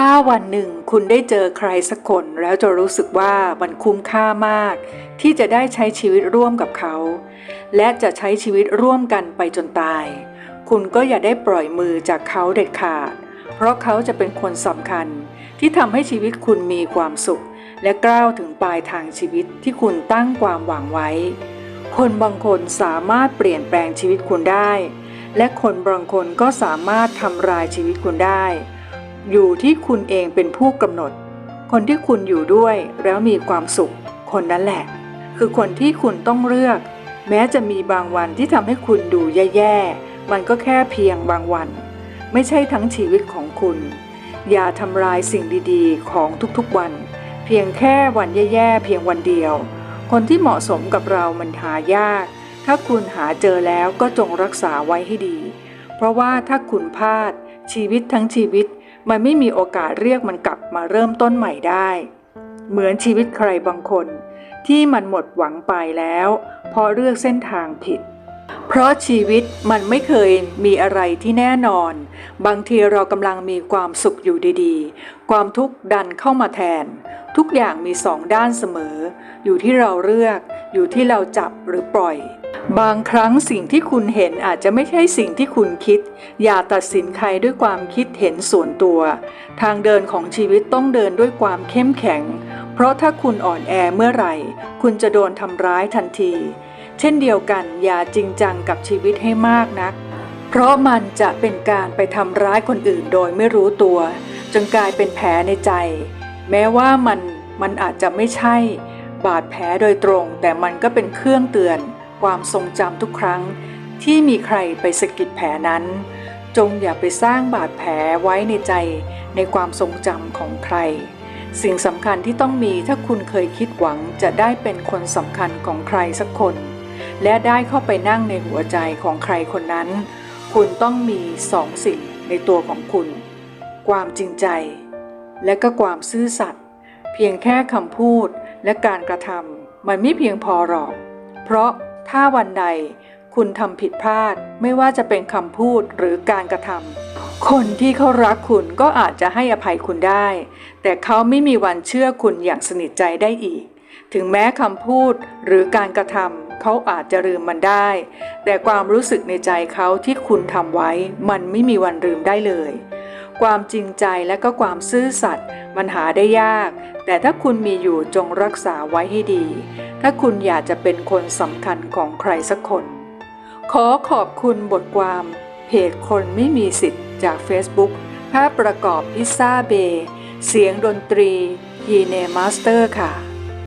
ถ้าวันหนึ่งคุณได้เจอใครสักคน แล้วจะรู้สึกว่ามันคุ้มค่ามาก ที่จะได้ใช้ชีวิตร่วมกับเขา และจะใช้ชีวิตร่วมกันไปจนตาย คุณก็อย่าได้ปล่อยมือจากเขาเด็ดขาด เพราะเขาจะเป็นคนสำคัญ ที่ทำให้ชีวิตคุณมีความสุข และก้าวถึงปลายทางชีวิตที่คุณตั้งความหวังไว้ คนบางคนสามารถเปลี่ยนแปลงชีวิตคุณได้ และคนบางคนก็สามารถทำลายชีวิตคุณได้ อยู่ที่คุณเองเป็นผู้กำหนด คนที่คุณอยู่ด้วยแล้วมีความสุข คนนั้นแหละ คือคนที่คุณต้องเลือก แม้จะมีบางวันที่ทำให้คุณดูแย่ๆ มันก็แค่เพียงบางวัน ไม่ใช่ทั้งชีวิตของคุณ อย่าทำลายสิ่งดีๆ ของทุกๆวัน เพียงแค่วันแย่ๆ เพียงวันเดียว คนที่เหมาะสมกับเรามันหายาก ถ้าคุณหาเจอแล้วก็จงรักษาไว้ให้ดี เพราะว่าถ้าคุณพลาดชีวิตทั้งชีวิต มันไม่มีโอกาสเรียกมันกลับมาเริ่มต้นใหม่ได้ เหมือนชีวิตใครบางคน ที่มันหมดหวังไปแล้วเพราะเลือกเส้นทางผิด เพราะชีวิตมันไม่เคยมีอะไรที่แน่นอน บางทีเรากำลังมีความสุขอยู่ดีๆ ความทุกข์ดันเข้ามาแทน ทุกอย่างมีสองด้านเสมอ อยู่ที่เราเลือก อยู่ที่เราจับหรือปล่อย บางครั้งสิ่งที่คุณเห็นอาจจะไม่ใช่สิ่งที่คุณคิด อย่าตัดสินใครด้วยความคิดเห็นส่วนตัว ทางเดินของชีวิตต้องเดินด้วยความเข้มแข็ง เพราะถ้าคุณอ่อนแอเมื่อไหร่ คุณจะโดนทำร้ายทันที เช่นเดียวกัน อย่าจริงจังกับชีวิตให้มากนัก เพราะมันจะเป็นการไปทำร้ายคนอื่นโดยไม่รู้ตัว จนกลายเป็นแผลในใจ แม้ว่ามันมันอาจจะไม่ใช่ บาดแผลโดยตรง แต่มันก็เป็นเครื่องเตือน ความทรงจำทุกครั้งที่มีใครไปสะกิดแผลนั้น จงอย่าไปสร้างบาดแผลไว้ในใจในความทรงจำของใคร สิ่งสำคัญที่ต้องมีถ้าคุณเคยคิดหวังจะได้เป็นคนสำคัญของใครสักคน และได้เข้าไปนั่งในหัวใจของใครคนนั้น คุณต้องมีสองสิ่งในตัวของคุณ ความจริงใจ และก็ความซื่อสัตย์เพียงแค่คำพูดและการกระทำมันไม่เพียงพอหรอก เพราะ ถ้าวันใดคุณทำผิดพลาดไม่ว่าจะเป็นคำพูดหรือการกระทำคนที่เขารักคุณก็อาจจะให้อภัยคุณได้ แต่เขาไม่มีวันเชื่อคุณอย่างสนิทใจได้อีก ถึงแม้คำพูดหรือการกระทำเขาอาจจะลืมมันได้ แต่ความรู้สึกในใจเขาที่คุณทำไว้ มันไม่มีวันลืมได้เลย ความจริงใจและก็ความซื่อสัตย์มันหาได้ยาก แต่ถ้าคุณมีอยู่จงรักษาไว้ให้ดี ถ้าคุณอยากจะเป็นคนสำคัญของใครสักคน ขอขอบคุณบทความ เพจคนไม่มีสิทธิ์จาก Facebook ภาพประกอบพิซซ่าเบ เสียงดนตรียีเนมาสเตอร์ค่ะ